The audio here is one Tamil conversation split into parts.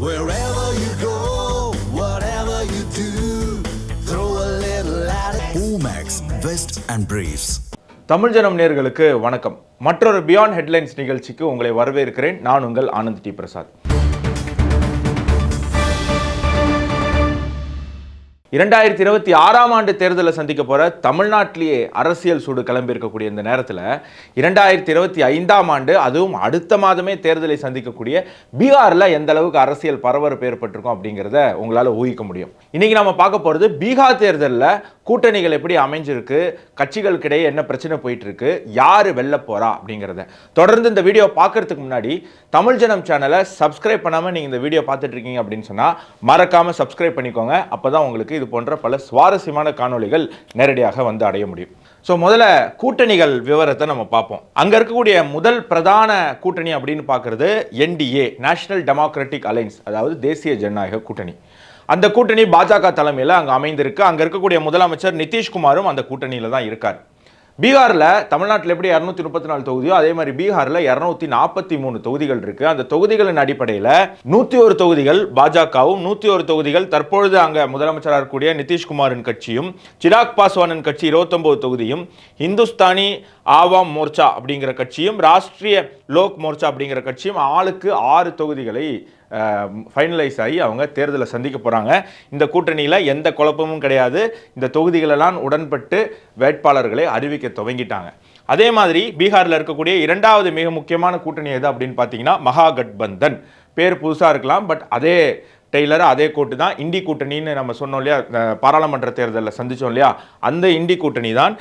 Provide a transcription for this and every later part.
Wherever you go, whatever you do, throw a little at it. Omax, Vest and Briefs. Tamil ஜனம் நேர்களுக்கு வணக்கம் மற்றொரு பியாண்ட் ஹெட்லைன்ஸ் நிகழ்ச்சிக்கு உங்களை வரவேற்கிறேன் நான் உங்கள் ஆனந்த் டி பிரசாத் இரண்டாயிரத்தி இருபத்தி ஆறாம் ஆண்டு தேர்தலை சந்திக்க போகிற தமிழ்நாட்டிலேயே அரசியல் சூடு கிளம்பியிருக்கக்கூடிய இந்த நேரத்தில் இரண்டாயிரத்தி இருபத்தி ஐந்தாம் ஆண்டு அதுவும் அடுத்த மாதமே தேர்தலை சந்திக்கக்கூடிய பீகாரில் எந்த அளவுக்கு அரசியல் பரபரப்பு ஏற்பட்டிருக்கும் அப்படிங்கிறத உங்களால் ஊகிக்க முடியும். இன்றைக்கி நம்ம பார்க்க போகிறது பீகார் தேர்தலில் கூட்டணிகள் எப்படி அமைஞ்சிருக்கு கட்சிகளுக்கிடையே என்ன பிரச்சனை போயிட்டுருக்கு யார் வெல்ல போகிறா அப்படிங்கிறத. தொடர்ந்து இந்த வீடியோ பார்க்கறதுக்கு முன்னாடி தமிழ் ஜனம் சேனலை சப்ஸ்கிரைப் பண்ணாமல் நீங்கள் இந்த வீடியோ பார்த்துட்ருக்கீங்க அப்படின்னு சொன்னால் மறக்காமல் சப்ஸ்கிரைப் பண்ணிக்கோங்க. அப்போ தான் உங்களுக்கு இது போன்ற பல சுவாரஸ்யமான காணொளிகள் நேரடியாக வந்து அடைய முடியும். ஸோ முதல்ல கூட்டணிகள் விவரத்தை நம்ம பார்ப்போம். அங்க இருக்கக்கூடிய முதல் பிரதான கூட்டணி அப்படின்னு பார்க்குறது என்டிஏ நேஷனல் டெமோக்ராட்டிக் அலைன்ஸ் அதாவது தேசிய ஜனநாயக கூட்டணி. அந்த கூட்டணி பாஜக தலைமையில் அங்கே அமைந்திருக்கு. அங்கே இருக்கக்கூடிய முதலமைச்சர் நிதிஷ்குமாரும் அந்த கூட்டணியில் தான் இருக்கார். பீகாரில் தமிழ்நாட்டில் எப்படி இரநூத்தி முப்பத்தி நாலு தொகுதியோ அதே மாதிரி பீகாரில் இரநூத்தி நாற்பத்தி மூணு தொகுதிகள் இருக்கு. அந்த தொகுதிகளின் அடிப்படையில் நூற்றி ஒரு தொகுதிகள் பாஜகவும் நூற்றி ஒரு தொகுதிகள் தற்பொழுது அங்கே முதலமைச்சராக இருக்கக்கூடிய நிதிஷ்குமாரின் கட்சியும் சிராக் பாஸ்வானின் கட்சி இருபத்தொன்பது தொகுதியும் இந்துஸ்தானி ஆவாம் மோர்ச்சா அப்படிங்கிற கட்சியும் ராஷ்ட்ரிய லோக் மோர்ச்சா அப்படிங்கிற கட்சியும் ஆளுக்கு ஆறு தொகுதிகளை ஃபைனலைஸ் ஆகி அவங்க தேர்தலை சந்திக்க போகிறாங்க இந்த கூட்டணியில் எந்த குழப்பமும் கிடையாது. இந்த தொகுதிகளெல்லாம் உடன்பட்டு வேட்பாளர்களை அறிவிக்க துவங்கிட்டாங்க. அதே மாதிரி பீகாரில் இருக்கக்கூடிய இரண்டாவது மிக முக்கியமான கூட்டணி எது அப்படின்னு பார்த்தீங்கன்னா மகாகட்பந்தன். பேர் புதுசாக இருக்கலாம் பட் அதே டெய்லர் அதே கூட்டு தான். இண்டி கூட்டணின்னு நம்ம சொன்னோம் இல்லையா? பாராளுமன்ற தேர்தலில் சந்திச்சோம் இல்லையா? அந்த இண்டி கூட்டணி தான்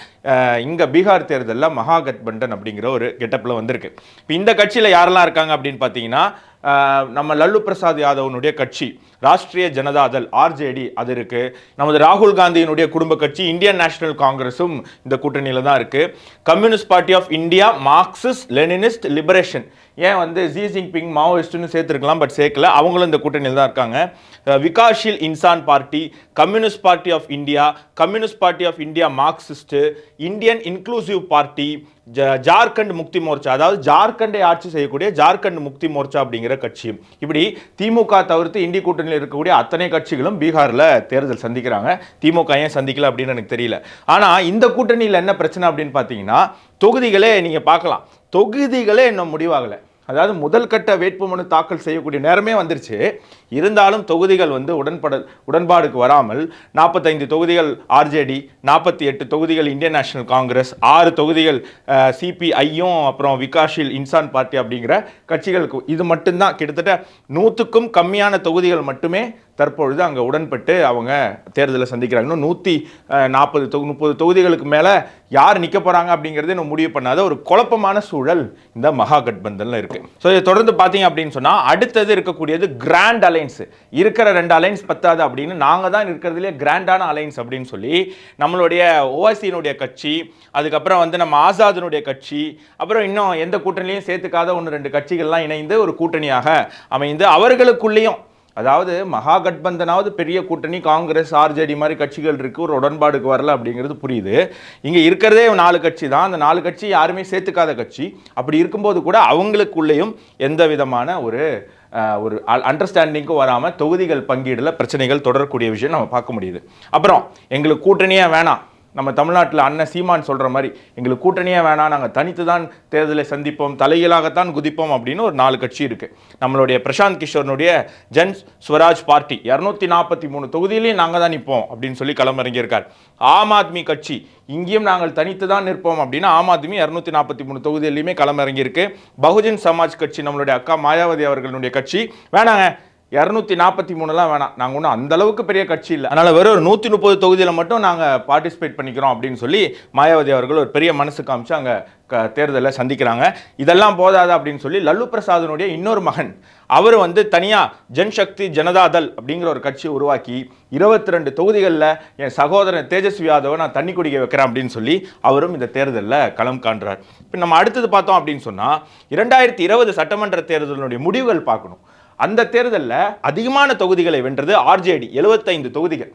இங்கே பீகார் தேர்தலில் மகாகட்பந்தன் அப்படிங்கிற ஒரு கெட்டப்பில் வந்திருக்கு. இப்போ இந்த கட்சியில் யாரெல்லாம் இருக்காங்க அப்படின்னு பார்த்தீங்கன்னா நம்ம லல்லு பிரசாத் யாதவனுடைய கட்சி ராஷ்ட்ரிய ஜனதாதள் ஆர்ஜேடி அது இருக்கு. நமது ராகுல் காந்தியினுடைய குடும்ப கட்சி இந்தியன் நேஷனல் காங்கிரஸும் இந்த கூட்டணியில் தான் இருக்கு. Communist Party of India Marxist Leninist Liberation. ஏன் வந்து ஜி ஜின்பிங் மாவோயிஸ்ட்டுன்னு சேர்த்துருக்கலாம் பட் சேர்க்கல. அவங்களும் இந்த கூட்டணியில் தான் இருக்காங்க. Vikassheel Vikassheel Insaan Party Communist Party of India Communist Party of India Marxist Indian Inclusive Party ஜ- ஜார்க்கண்ட் முக்தி மோர்ச்சா அதாவது ஜார்க்கண்டை ஆட்சி செய்யக்கூடிய ஜார்க்கண்ட் முக்தி மோர்ச்சா அப்படிங்கிற கட்சி. இப்படி திமுக தவிர்த்து இந்தி கூட்டணியில் இருக்கக்கூடிய அத்தனை கட்சிகளும் பீகாரில் தேர்தல் சந்திக்கிறாங்க. திமுக ஏன் சந்திக்கல அப்படின்னு எனக்கு தெரியல. ஆனால் இந்த கூட்டணியில் என்ன பிரச்சனை அப்படின்னு பார்த்தீங்கன்னா தொகுதிகளே நீங்கள் பார்க்கலாம். தொகுதிகளே இன்னும் முடிவாகலை. அதாவது முதல் கட்ட வேட்புமனு தாக்கல் செய்யக்கூடிய நேரமே வந்துருச்சு. இருந்தாலும் தொகுதிகள் வந்து உடன்பட உடன்பாடுக்கு வராமல் நாற்பத்தைந்து தொகுதிகள் ஆர்ஜேடி நாற்பத்தி எட்டு தொகுதிகள் இந்தியன் நேஷனல் காங்கிரஸ் ஆறு தொகுதிகள் சிபிஐயும் அப்புறம் விகாஷில் இன்சான் பார்ட்டி அப்படிங்கிற கட்சிகளுக்கு இது மட்டும்தான். கிட்டத்தட்ட நூற்றுக்கும் கம்மியான தொகுதிகள் மட்டுமே தற்பொழுது அங்கே உடன்பட்டு அவங்க தேர்தலை சந்திக்கிறாங்க. இன்னும் நூற்றி நாற்பது தொகு முப்பது தொகுதிகளுக்கு மேலே யார் நிற்க போகிறாங்க அப்படிங்கிறது இன்னும் முடிவு பண்ணாத ஒரு குழப்பமான சூழல் இந்த மகா கட்பந்தனில் இருக்குது ஸோ இதை தொடர்ந்து பார்த்தீங்க அப்படின்னு சொன்னால் அடுத்தது இருக்கக்கூடியது கிராண்ட் அலைன்ஸ் இருக்கிற ரெண்டு அலைன்ஸ் பத்தாது அப்படின்னு நாங்கள் தான் இருக்கிறதுலே கிராண்டான அலைன்ஸ் அப்படின்னு சொல்லி நம்மளுடைய ஓவாசியினுடைய கட்சி அதுக்கப்புறம் வந்து நம்ம ஆசாதினுடைய கட்சி அப்புறம் இன்னும் எந்த கூட்டணிலையும் சேர்த்துக்காத ஒன்று ரெண்டு கட்சிகள்லாம் இணைந்து ஒரு கூட்டணியாக அமைந்து அவர்களுக்குள்ளேயும் அதாவது மகா கட்பந்தனாவது பெரிய கூட்டணி காங்கிரஸ் ஆர்ஜேடி மாதிரி கட்சிகள் இருக்குது ஒரு உடன்பாடுக்கு வரல அப்படிங்கிறது புரியுது. இங்கே இருக்கிறதே நாலு கட்சி தான். அந்த நாலு கட்சி யாருமே சேர்த்துக்காத கட்சி. அப்படி இருக்கும்போது கூட அவங்களுக்குள்ளேயும் எந்த விதமான ஒரு ஒரு அண்டர்ஸ்டாண்டிங்க்கும் வராமல் தொகுதிகள் பங்கீடில் பிரச்சனைகள் தொடரக்கூடிய விஷயம் நம்ம பார்க்க முடியுது. அப்புறம் எங்களுக்கு கூட்டணியே வேணாம். நம்ம தமிழ்நாட்டில் அண்ணன் சீமான் சொல்கிற மாதிரி எங்களுக்கு கூட்டணியே வேணாம் நாங்கள் தனித்து தான் தேர்தலை சந்திப்போம் தலைகீழாகத்தான் குதிப்போம் அப்படின்னு ஒரு நாலு கட்சி இருக்குது நம்மளுடைய பிரசாந்த் கிஷோர்னுடைய ஜன் ஸ்வராஜ் பார்ட்டி இரநூத்தி நாற்பத்தி மூணு தொகுதியிலையும் நாங்கள் தான் நிற்போம் அப்படின்னு சொல்லி களமிறங்கியிருக்கார். ஆம் ஆத்மி கட்சி இங்கேயும் நாங்கள் தனித்து தான் நிற்போம் அப்படின்னா ஆம் ஆத்மி இரநூத்தி நாற்பத்தி மூணு தொகுதியிலையுமே களமிறங்கியிருக்கு. பகுஜன் சமாஜ் கட்சி நம்மளுடைய அக்கா மாயாவதி அவர்களுடைய கட்சி வேணாங்க இரநூத்தி நாற்பத்தி மூணுலாம் வேணாம். நாங்கள் ஒன்றும் அந்த அளவுக்கு பெரிய கட்சி இல்லை. அதனால் வெறும் ஒரு நூற்றி முப்பது தொகுதியில் மட்டும் நாங்கள் பார்ட்டிசிபேட் பண்ணிக்கிறோம் அப்படின்னு சொல்லி மாயாவதி அவர்கள் ஒரு பெரிய மனசு காமிச்சு அங்கே க தேர்தலை சந்திக்கிறாங்க. இதெல்லாம் போதாது அப்படின்னு சொல்லி லல்லு பிரசாதனுடைய இன்னொரு மகன் அவர் வந்து தனியாக ஜன்சக்தி ஜனதாதள் அப்படிங்கிற ஒரு கட்சியை உருவாக்கி இருபத்தி ரெண்டு தொகுதிகளில் என் சகோதரன் தேஜஸ்வி யாதவை நான் தண்ணி குடிக்க வைக்கிறேன் அப்படின்னு சொல்லி அவரும் இந்த தேர்தலில் களம் காண்றார். இப்போ நம்ம அடுத்தது பார்த்தோம் அப்படின்னு சொன்னால் இரண்டாயிரத்தி இருபது சட்டமன்ற தேர்தலினுடைய முடிவுகள் பார்க்கணும். அந்த தேர்தலில் அதிகமான தொகுதிகளை வென்றது ஆர்ஜேடி 75 தொகுதிகள்.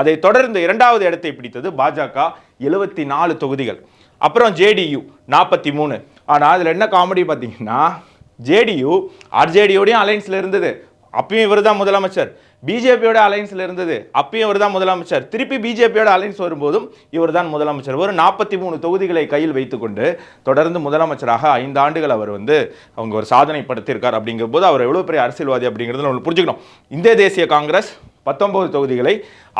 அதை தொடர்ந்து இரண்டாவது இடத்தை பிடித்தது பாஜக எழுபத்தி நாலு தொகுதிகள். அப்புறம் ஜேடியு நாற்பத்தி மூணு ஆனால் அதில் என்ன காமெடி பார்த்தீங்கன்னா ஜேடியு ஆர்ஜேடியோடையும் அலைன்ஸில் இருந்தது. அப்பயும் இவர் தான் முதலமைச்சர். பிஜேபியோட அலைன்ஸில் இருந்தது. அப்பயும் இவர் தான் முதலமைச்சர். திருப்பி பிஜேபியோட அலைன்ஸ் வரும்போதும் இவர் தான் முதலமைச்சர். ஒரு நாற்பத்தி மூணு தொகுதிகளை கையில் வைத்துக்கொண்டு தொடர்ந்து முதலமைச்சராக ஐந்து ஆண்டுகள் அவர் வந்து அவங்க ஒரு சாதனை படுத்தியிருக்கார் அப்படிங்கிற போது அவர் எவ்வளோ பெரிய அரசியல்வாதி அப்படிங்கிறது நம்ம புரிஞ்சுக்கணும். இந்திய தேசிய காங்கிரஸ் பத்தொன்பது தொகுதிகளை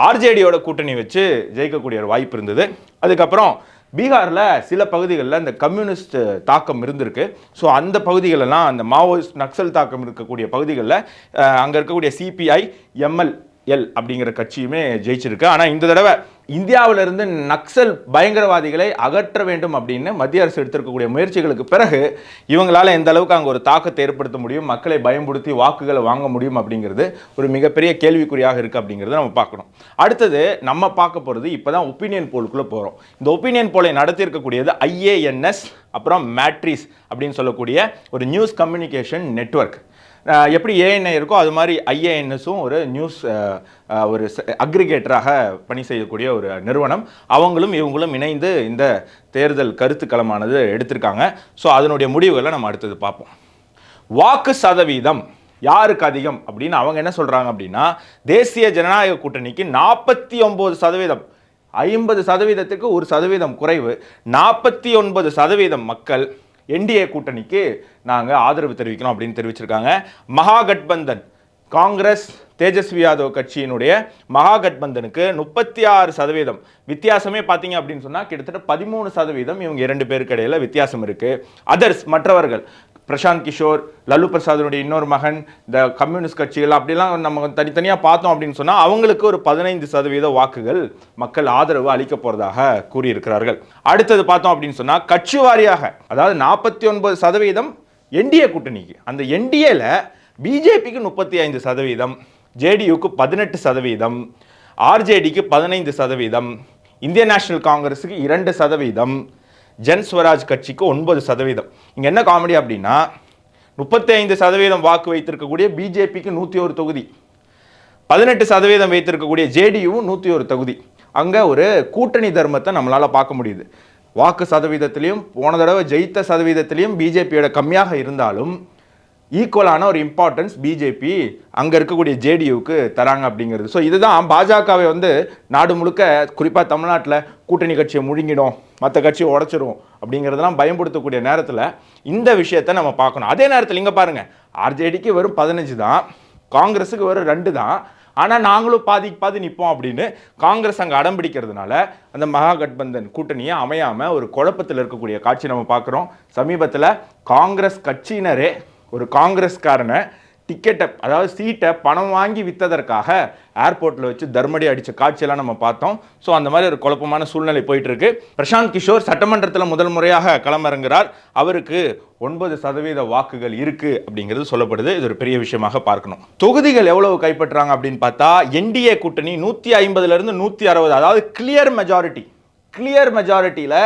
ஆர்ஜேடியோட கூட்டணி வச்சு ஜெயிக்கக்கூடிய ஒரு வாய்ப்பு இருந்தது. அதுக்கப்புறம் பீகாரில் சில பகுதிகளில் இந்த கம்யூனிஸ்ட் தாக்கம் இருந்திருக்கு. ஸோ அந்த பகுதிகளெல்லாம் அந்த மாவோயிஸ்ட் நக்சல் தாக்கம் இருக்கக்கூடிய பகுதிகளில் அங்கே இருக்கக்கூடிய சிபிஐ எம்எல் எல் அப்படிங்கிற கட்சியுமே ஜெயிச்சிருக்கு. ஆனால் இந்த தடவை இந்தியாவிலிருந்து நக்சல் பயங்கரவாதிகளை அகற்ற வேண்டும் அப்படின்னு மத்திய அரசு எடுத்திருக்கக்கூடிய முயற்சிகளுக்கு பிறகு இவங்களால் எந்த அளவுக்கு அங்கே ஒரு தாக்கத்தை ஏற்படுத்த முடியும் மக்களை பயன்படுத்தி வாக்குகளை வாங்க முடியும் அப்படிங்கிறது ஒரு மிகப்பெரிய கேள்விக்குறியாக இருக்குது அப்படிங்கிறத நம்ம பார்க்கணும். அடுத்தது நம்ம பார்க்க போகிறது இப்போ தான் ஒப்பீனியன் போலுக்குள்ளே போகிறோம் இந்த ஒப்பீனியன் போலை நடத்தியிருக்கக்கூடியது ஐஏஎன்எஸ் அப்புறம் மேட்ரிஸ் அப்படின்னு சொல்லக்கூடிய ஒரு நியூஸ் கம்யூனிகேஷன் நெட்வொர்க். எப்படி ஏஎன்ஐ இருக்கோ அது மாதிரி ஐஏஎன்எஸும் ஒரு நியூஸ் ஒரு அக்ரிகேட்டராக பணி செய்யக்கூடிய ஒரு நிறுவனம். அவங்களும் இவங்களும் இணைந்து இந்த தேர்தல் கருத்துக்களமானது எடுத்திருக்காங்க. ஸோ அதனுடைய முடிவுகளை நம்ம அடுத்தது பார்ப்போம். வாக்கு சதவீதம் யாருக்கு அதிகம்? அப்படின்னு அவங்க என்ன சொல்கிறாங்க அப்படின்னா தேசிய ஜனநாயக கூட்டணிக்கு நாற்பத்தி ஒம்பது சதவீதம். ஐம்பது சதவீதத்துக்கு ஒரு சதவீதம் குறைவு. நாற்பத்தி ஒன்பது சதவீதம் மக்கள் என்டிஏ கூட்டணிக்கு நாங்கள் ஆதரவு தெரிவிக்கிறோம் அப்படின்னு தெரிவிச்சிருக்காங்க. மகாகட்பந்தன் காங்கிரஸ் தேஜஸ்வி யாதவ் கட்சியினுடைய மகாகட்பந்தனுக்கு முப்பத்தி ஆறு சதவீதம் வித்தியாசமே பார்த்தீங்க அப்படின்னு சொன்னால் கிட்டத்தட்ட பதிமூணு சதவீதம் இவங்க இரண்டு பேருக்கு இடையில் வித்தியாசம் இருக்குது அதர்ஸ் மற்றவர்கள் பிரசாந்த் கிஷோர் லல்லு பிரசாதனுடைய இன்னொரு மகன் இந்த கம்யூனிஸ்ட் கட்சிகள் அப்படிலாம் நம்ம தனித்தனியாக பார்த்தோம் அப்படின்னு சொன்னால் அவங்களுக்கு ஒரு பதினைந்து சதவீத வாக்குகள் மக்கள் ஆதரவு அளிக்க போகிறதாக கூறியிருக்கிறார்கள். அடுத்தது பார்த்தோம் அப்படின்னு சொன்னால் கட்சி வாரியாக அதாவது நாற்பத்தி ஒன்பது சதவீதம் என்டிஏ கூட்டணிக்கு. அந்த என்டிஏல பிஜேபிக்கு முப்பத்தி ஐந்து சதவீதம் ஜேடியுக்கு பதினெட்டு சதவீதம் ஆர்ஜேடிக்கு பதினைந்து சதவீதம் இந்திய நேஷனல் காங்கிரஸுக்கு இரண்டு சதவீதம் ஜன் ஸ்வராஜ் கட்சிக்கு ஒன்பது சதவீதம். இங்கே என்ன காமெடி அப்படின்னா முப்பத்தி ஐந்து சதவீதம் வாக்கு வைத்திருக்கக்கூடிய பிஜேபிக்கு நூற்றி ஒரு தொகுதி. பதினெட்டு சதவீதம் வைத்திருக்கக்கூடிய ஜேடியுவும் நூற்றி ஒரு தொகுதி. அங்கே ஒரு கூட்டணி தர்மத்தை நம்மளால் பார்க்க முடியுது. வாக்கு சதவீதத்திலையும் போன தடவை ஜெயித்த சதவீதத்திலையும் பிஜேபியோட கம்மியாக இருந்தாலும் ஈக்குவலான ஒரு இம்பார்ட்டன்ஸ் பிஜேபி அங்கே இருக்கக்கூடிய ஜேடியூவுக்கு தராங்க அப்படிங்கிறது. ஸோ இதுதான் பாஜகவை வந்து நாடு முழுக்க குறிப்பாக தமிழ்நாட்டில் கூட்டணி கட்சியை முழுங்கிடும் மற்ற கட்சியை உடச்சிரும் அப்படிங்கிறதெல்லாம் பயன்படுத்தக்கூடிய நேரத்தில் இந்த விஷயத்தை நம்ம பார்க்கணும். அதே நேரத்தில் இங்கே பாருங்கள் ஆர்ஜேடிக்கு வெறும் பதினஞ்சு தான் காங்கிரஸுக்கு வெறும் ரெண்டு தான். ஆனால் நாங்களும் பாதிக்கு பாதி நிற்போம் அப்படின்னு காங்கிரஸ் அங்கே அடம் பிடிக்கிறதுனால அந்த மகாகட்பந்தன் கூட்டணியை அமையாமல் ஒரு குழப்பத்தில் இருக்கக்கூடிய காட்சி நம்ம பார்க்குறோம். சமீபத்தில் காங்கிரஸ் கட்சியினரே ஒரு காங்கிரஸ்காரனை டிக்கெட்டை அதாவது சீட்டை பணம் வாங்கி விற்றதற்காக ஏர்போர்ட்டில் வச்சு தர்மடி அடித்த காட்சியெல்லாம் நம்ம பார்த்தோம். ஸோ அந்த மாதிரி ஒரு குழப்பமான சூழ்நிலை போயிட்டுருக்கு. பிரசாந்த் கிஷோர் சட்டமன்றத்தில் முதல் முறையாக களமிறங்குகிறார். அவருக்கு ஒன்பது சதவீத வாக்குகள் இருக்குது அப்படிங்கிறது சொல்லப்படுது. இது ஒரு பெரிய விஷயமாக பார்க்கணும். தொகுதிகள் எவ்வளவு கைப்பற்றுறாங்க அப்படின்னு பார்த்தா என்டிஏ கூட்டணி நூற்றி ஐம்பதுலேருந்து நூற்றி அறுபது அதாவது கிளியர் மெஜாரிட்டி கிளியர் மெஜாரிட்டியில்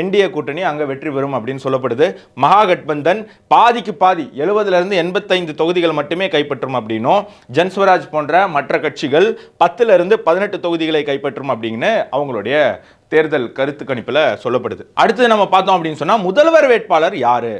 என்டிஏ கூட்டணி அங்கே வெற்றி பெறும் அப்படின்னு சொல்லப்படுது. மகாகட்பந்தன் பாதிக்கு பாதி எழுபதுலேருந்து எண்பத்தைந்து தொகுதிகள் மட்டுமே கைப்பற்றும் அப்படின்னும் ஜன்ஸ்வராஜ் போன்ற மற்ற கட்சிகள் பத்துலேருந்து பதினெட்டு தொகுதிகளை கைப்பற்றும் அப்படின்னு அவங்களுடைய தேர்தல் கருத்து கணிப்பில் சொல்லப்படுது. அடுத்தது நம்ம பார்த்தோம் அப்படின்னு சொன்னால் முதல்வர் வேட்பாளர் யாரு?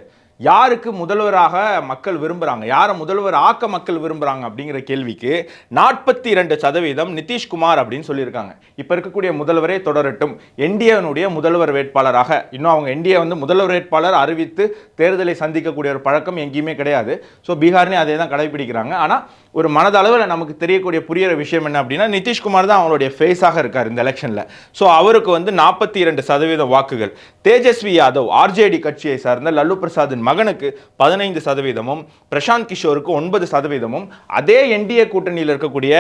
யாருக்கு முதல்வராக மக்கள் விரும்புகிறாங்க யாரை முதல்வர் ஆக்க மக்கள் விரும்புகிறாங்க அப்படிங்கிற கேள்விக்கு நாற்பத்தி இரண்டு சதவீதம் நிதிஷ்குமார் அப்படின்னு சொல்லியிருக்காங்க. இப்போ இருக்கக்கூடிய முதல்வரே தொடரட்டும். என்டிஏனுடைய முதல்வர் வேட்பாளராக இன்னும் அவங்க என்டிஏ வந்து முதல்வர் வேட்பாளர் அறிவித்து தேர்தலை சந்திக்கக்கூடிய ஒரு பழக்கம் எங்கேயுமே கிடையாது. ஸோ பீகார்னே அதே தான் கடைபிடிக்கிறாங்க. ஆனால் ஒரு மனதளவில் நமக்கு தெரியக்கூடிய புரியிற விஷயம் என்ன அப்படின்னா நிதிஷ்குமார் தான் அவங்களுடைய ஃபேஸாக இருக்கார் இந்த எலெக்ஷனில். ஸோ அவருக்கு வந்து நாற்பத்தி இரண்டு சதவீதம் வாக்குகள். தேஜஸ்வி யாதவ் ஆர்ஜேடி கட்சியை சார்ந்த லல்லு பிரசாத்தின் மகனுக்கு பதினைந்து சதவீதமும் பிரசாந்த் கிஷோருக்கு ஒன்பது சதவீதமும் அதே என்டிஏ கூட்டணியில் இருக்கக்கூடிய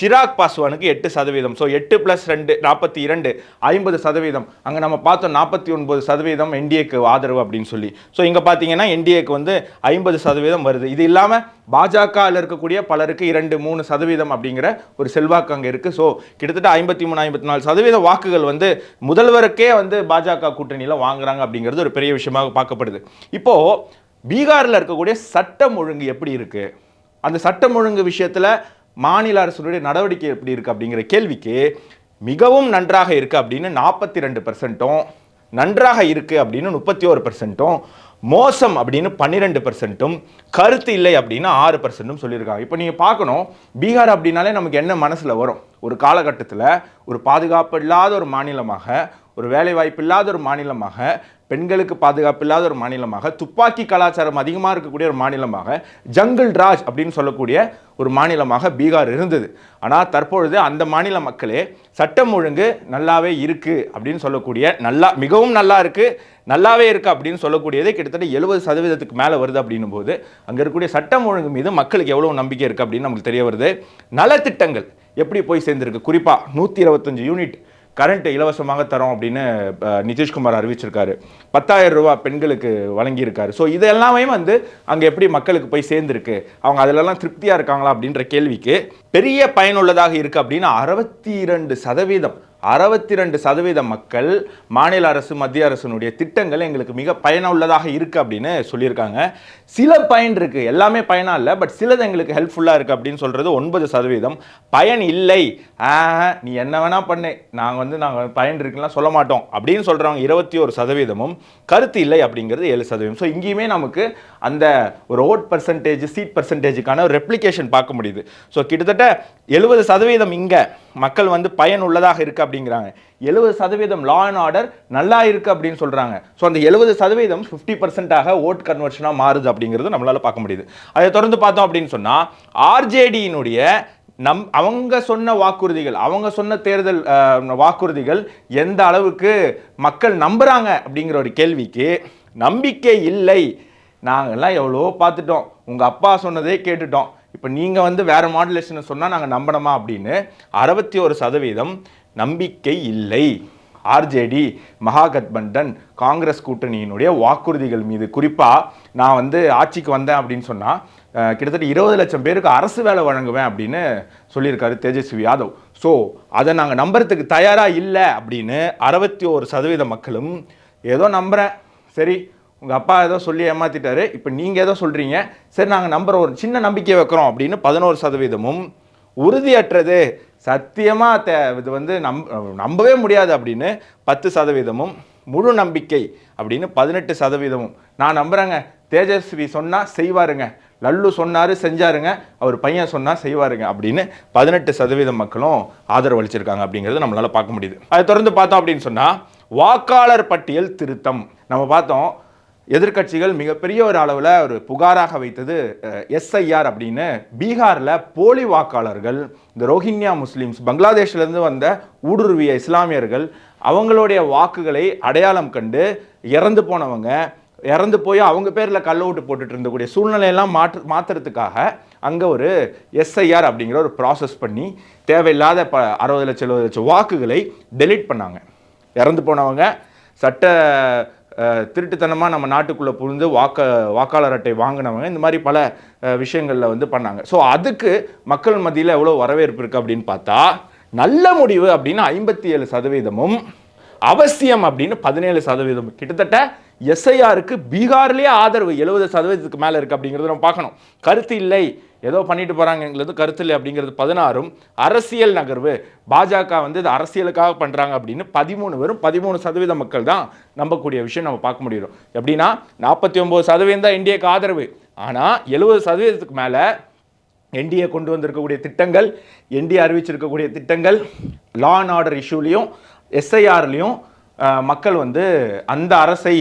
சிராக் பாஸ்வானுக்கு எட்டு சதவீதம். ஸோ எட்டு பிளஸ் ரெண்டு நாற்பத்தி இரண்டு ஐம்பது சதவீதம். அங்கே நம்ம பார்த்தோம் நாற்பத்தி ஒன்பது சதவீதம் என்டிஏக்கு ஆதரவு அப்படின்னு சொல்லி. ஸோ இங்கே பார்த்தீங்கன்னா என்டிஏக்கு வந்து ஐம்பது சதவீதம் வருது. இது இல்லாமல் பாஜகவில் இருக்கக்கூடிய பலருக்கு இரண்டு மூணு சதவீதம் அப்படிங்கிற ஒரு செல்வாக்கு அங்கே இருக்குது ஸோ கிட்டத்தட்ட ஐம்பத்தி மூணு ஐம்பத்தி நாலு சதவீத வாக்குகள் வந்து முதல்வருக்கே வந்து பாஜக கூட்டணியில் வாங்குறாங்க அப்படிங்கிறது ஒரு பெரிய விஷயமாக பார்க்கப்படுது. இப்போது பீகாரில் இருக்கக்கூடிய சட்டம் ஒழுங்கு எப்படி இருக்குது அந்த சட்டம் ஒழுங்கு விஷயத்தில் மாநில அரசுடைய நடவடிக்கை எப்படி இருக்குது அப்படிங்கிற கேள்விக்கு மிகவும் நன்றாக இருக்குது அப்படின்னு நாற்பத்தி ரெண்டு நன்றாக இருக்கு அப்படின்னு முப்பத்தி ஒரு பர்சன்ட்டும் மோசம் அப்படின்னு பன்னிரெண்டு பர்சன்ட்டும் கருத்து இல்லை அப்படின்னு ஆறு பர்சன்ட்டும் சொல்லியிருக்காங்க. இப்போ நீங்கள் பார்க்கணும் பீகார் அப்படின்னாலே நமக்கு என்ன மனசில் வரும்? ஒரு காலகட்டத்தில் ஒரு பாதுகாப்பு இல்லாத ஒரு மாநிலமாக ஒரு வேலைவாய்ப்பு இல்லாத ஒரு மாநிலமாக பெண்களுக்கு பாதுகாப்பு இல்லாத ஒரு மாநிலமாக துப்பாக்கி கலாச்சாரம் அதிகமாக இருக்கக்கூடிய ஒரு மாநிலமாக ஜங்கிள் ராஜ் அப்படின்னு சொல்லக்கூடிய ஒரு மாநிலமாக பீகார் இருந்தது. ஆனால் தற்பொழுது அந்த மாநில மக்களே சட்டம் ஒழுங்கு நல்லாவே இருக்குது அப்படின்னு சொல்லக்கூடிய நல்லா மிகவும் நல்லா இருக்குது நல்லாவே இருக்குது அப்படின்னு சொல்லக்கூடியது கிட்டத்தட்ட எழுபது சதவீதத்துக்கு மேலே வருது அப்படின்னும் போது அங்கே இருக்கக்கூடிய சட்டம் ஒழுங்கு மீது மக்களுக்கு எவ்வளோ நம்பிக்கை இருக்குது அப்படின்னு நமக்கு தெரிய வருது. நலத்திட்டங்கள் எப்படி போய் சேர்ந்துருக்கு? குறிப்பாக நூற்றி இருபத்தஞ்சு யூனிட் கரண்ட் இலவசமாக தரோம் அப்படின்னு நிதிஷ்குமார் அறிவிச்சிருக்காரு. பத்தாயிரம் ரூபா பெண்களுக்கு வழங்கியிருக்காரு. ஸோ இது எல்லாமே வந்து அங்கே எப்படி மக்களுக்கு போய் சேர்ந்துருக்கு? அவங்க அதிலெல்லாம் திருப்தியாக இருக்காங்களா அப்படின்ற கேள்விக்கு பெரிய பயனுள்ளதாக இருக்குது அப்படின்னு அறுபத்தி இரண்டு சதவீதம் அறுபத்தி ரெண்டு சதவீத மக்கள் மாநில அரசு மத்திய அரசினுடைய திட்டங்கள் எங்களுக்கு மிக பயனுள்ளதாக இருக்குது அப்படின்னு சொல்லியிருக்காங்க. சில பயன் இருக்குது எல்லாமே பயனாக இல்லை பட் சிலது எங்களுக்கு ஹெல்ப்ஃபுல்லாக இருக்குது அப்படின்னு சொல்கிறது ஒன்பது சதவீதம். பயன் இல்லை. நீ என்ன வேணால் பண்ணு. நாங்கள் வந்து நாங்கள் பயன் இருக்குலாம் சொல்ல மாட்டோம் அப்படின்னு சொல்கிறவங்க இருபத்தி ஒரு சதவீதமும் கருத்து இல்லை அப்படிங்கிறது ஏழு சதவீதம். ஸோ இங்கேயுமே நமக்கு அந்த ஒரு ஓட் பர்சன்டேஜ் சீட் பர்சன்டேஜுக்கான ஒரு ரெப்ளிகேஷன் பார்க்க முடியுது. ஸோ கிட்டத்தட்ட எழுபது சதவீதம் இங்கே மக்கள் வந்து பயன் உள்ளதாக இருக்கு அப்படிங்கிறாங்க. எழுபது சதவீதம் லா அண்ட் ஆர்டர் நல்லா இருக்கு அப்படின்னு சொல்றாங்க. ஸோ அந்த எழுபது சதவீதம் ஃபிஃப்டி பர்சன்டாக ஓட் கன்வர்ஷனாக மாறுது அப்படிங்கிறது நம்மளால பார்க்க முடியுது. அதை தொடர்ந்து பார்த்தோம் அப்படின்னு சொன்னா ஆர்ஜேடியினுடைய நம் அவங்க சொன்ன வாக்குறுதிகள் அவங்க சொன்ன தேர்தல் வாக்குறுதிகள் எந்த அளவுக்கு மக்கள் நம்புறாங்க அப்படிங்கிற ஒரு கேள்விக்கு நம்பிக்கை இல்லை. நாங்கள்லாம் எவ்வளோ பார்த்துட்டோம். உங்கள் அப்பா சொன்னதே கேட்டுட்டோம். இப்போ நீங்கள் வந்து வேறு மாடுலேஷனை சொன்னால் நாங்கள் நம்பணுமா அப்படின்னு அறுபத்தி ஒரு சதவீதம் நம்பிக்கை இல்லை. ஆர்ஜேடி மகாகத்பண்டன் காங்கிரஸ் கூட்டணியினுடைய வாக்குறுதிகள் மீது. குறிப்பாக நான் வந்து ஆட்சிக்கு வந்தேன் அப்படின்னு சொன்னால் கிட்டத்தட்ட இருபது லட்சம் பேருக்கு அரசு வேலை வழங்குவேன் அப்படின்னு சொல்லியிருக்காரு தேஜஸ்வி யாதவ். ஸோ அதை நாங்கள் நம்புறதுக்கு தயாராக இல்லை அப்படின்னு அறுபத்தி ஒரு சதவீத மக்களும் ஏதோ நம்புகிறேன் சரி உங்கள் அப்பா ஏதோ சொல்லி ஏமாற்றிட்டாரு இப்போ நீங்கள் ஏதோ சொல்கிறீங்க சரி நாங்கள் நம்புகிற ஒரு சின்ன நம்பிக்கை வைக்கிறோம் அப்படின்னு பதினோரு சதவீதமும் உறுதியற்றது. சத்தியமாக தே இது வந்து நம் நம்பவே முடியாது அப்படின்னு பத்து சதவீதமும் முழு நம்பிக்கை அப்படின்னு பதினெட்டு சதவீதமும். நான் நம்புகிறேங்க தேஜஸ்வி சொன்னால் செய்வாருங்க. லல்லு சொன்னார் செஞ்சாருங்க. அவர் பையன் சொன்னால் செய்வாருங்க அப்படின்னு பதினெட்டு சதவீதம் மக்களும் ஆதரவு அளிச்சிருக்காங்க அப்படிங்கிறது நம்மளால் பார்க்க முடியுது. அதை தொடர்ந்து பார்த்தோம் அப்படின்னு சொன்னால் வாக்காளர் பட்டியல் திருத்தம். நம்ம பார்த்தோம் எதிர்க்கட்சிகள் மிகப்பெரிய ஒரு அளவில் ஒரு புகாராக வைத்தது எஸ்ஐஆர் அப்படின்னு பீகாரில் போலி வாக்காளர்கள் இந்த ரோஹிங்யா முஸ்லீம்ஸ் பங்களாதேஷ்லேருந்து வந்த ஊடுருவிய இஸ்லாமியர்கள் அவங்களுடைய வாக்குகளை அடையாளம் கண்டு இறந்து போனவங்க இறந்து போய் அவங்க பேரில் கள்ள ஓட்டு போட்டுட்டு இருந்தக்கூடிய சூழ்நிலையெல்லாம் மாற்று மாற்றுறதுக்காக அங்கே ஒரு எஸ்ஐஆர் அப்படிங்கிற ஒரு ப்ராசஸ் பண்ணி தேவையில்லாத ப அறுபது லட்சம் எழுபது லட்சம் வாக்குகளை டெலீட் பண்ணாங்க. இறந்து போனவங்க சட்ட திருட்டுத்தனமாக நம்ம நாட்டுக்குள்ளே புகுந்து வாக்க வாக்காளர் அட்டை வாங்கினவங்க இந்த மாதிரி பல விஷயங்களில் வந்து பண்ணாங்க. ஸோ அதுக்கு மக்கள் மத்தியில் எவ்வளோ வரவேற்பு இருக்குது அப்படின்னு பார்த்தா நல்ல முடிவு அப்படின்னு ஐம்பத்தி ஏழு சதவீதமும் அவசியம் அப்படின்னு பதினேழு சதவீதம். கிட்டத்தட்ட எஸ்ஐஆருக்கு பீகார்லேயே ஆதரவு எழுபது சதவீதத்துக்கு மேலே இருக்குது அப்படிங்கிறது நம்ம பார்க்கணும். கருத்து இல்லை. ஏதோ பண்ணிட்டு போகிறாங்கிறது கருத்து இல்லை அப்படிங்கிறது பதினாறும் அரசியல் நகர்வு. பாஜக வந்து இது அரசியலுக்காக பண்ணுறாங்க அப்படின்னு பதிமூணு வெறும் பதிமூணு சதவீத மக்கள் தான் நம்பக்கூடிய விஷயம் நம்ம பார்க்க முடியும். எப்படின்னா நாற்பத்தி ஒம்பது சதவீதம் தான் இந்தியாவுக்கு ஆதரவு. ஆனால் எழுபது சதவீதத்துக்கு மேலே என்டிஏ கொண்டு வந்திருக்கக்கூடிய திட்டங்கள் என்டிஏ அறிவிச்சிருக்கக்கூடிய திட்டங்கள் லா அண்ட் ஆர்டர் இஷ்யூலையும் எஸ்ஐஆர்லையும் மக்கள் வந்து அந்த அரசை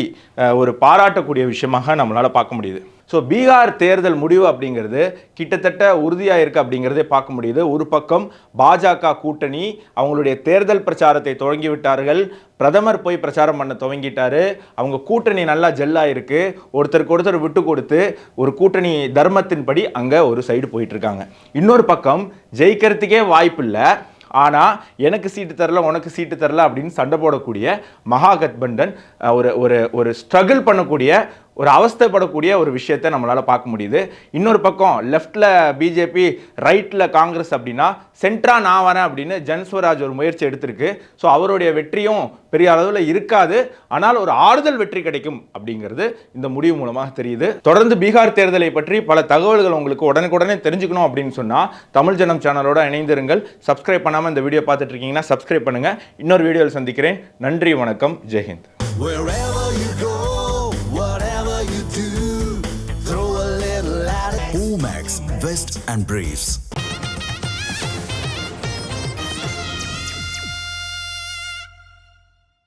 ஒரு பாராட்டக்கூடிய விஷயமாக நம்மளால் பார்க்க முடியுது. ஸோ பீகார் தேர்தல் முடிவு அப்படிங்கிறது கிட்டத்தட்ட உறுதியாக இருக்குது அப்படிங்கிறதே பார்க்க முடியுது. ஒரு பக்கம் பாஜக கூட்டணி அவங்களுடைய தேர்தல் பிரச்சாரத்தை தொடங்கி விட்டார்கள். பிரதமர் போய் பிரச்சாரம் பண்ண துவங்கிட்டாரு. அவங்க கூட்டணி நல்லா ஜெல்லாக இருக்குது ஒருத்தருக்கு ஒருத்தர் விட்டு கொடுத்து ஒரு கூட்டணி தர்மத்தின்படி அங்கே ஒரு சைடு போயிட்டுருக்காங்க இன்னொரு பக்கம் ஜெயிக்கிறதுக்கே வாய்ப்பு இல்லை ஆனால் எனக்கு சீட்டு தரல உனக்கு சீட்டு தரல அப்படின்னு சண்டை போடக்கூடிய மகாகத்பண்டன் ஒரு ஒரு ஒரு ஸ்ட்ரகிள் பண்ணக்கூடிய ஒரு அவஸ்தைப்படக்கூடிய ஒரு விஷயத்தை நம்மளால் பார்க்க முடியுது. இன்னொரு பக்கம் லெஃப்டில் பிஜேபி ரைட்டில் காங்கிரஸ் அப்படின்னா சென்ட்ரா நான் வரேன் அப்படின்னு ஜன்ஸ்வராஜ் ஒரு முயற்சி எடுத்திருக்கு. ஸோ அவருடைய வெற்றியும் பெரிய அளவில் இருக்காது. ஆனால் ஒரு ஆறுதல் வெற்றி கிடைக்கும் அப்படிங்கிறது இந்த முடிவு மூலமாக தெரியுது. தொடர்ந்து பீகார் தேர்தலை பற்றி பல தகவல்கள் உங்களுக்கு உடனுக்குடனே தெரிஞ்சுக்கணும் அப்படின்னு சொன்னால் தமிழ் ஜனம் சேனலோட இணைந்திருங்கள். சப்ஸ்கிரைப் பண்ணாமல் இந்த வீடியோ பார்த்துட்டு இருக்கீங்கன்னா சப்ஸ்கிரைப் பண்ணுங்கள் இன்னொரு வீடியோவில் சந்திக்கிறேன். நன்றி வணக்கம். ஜெய்ஹிந்த் Vest and Briefs.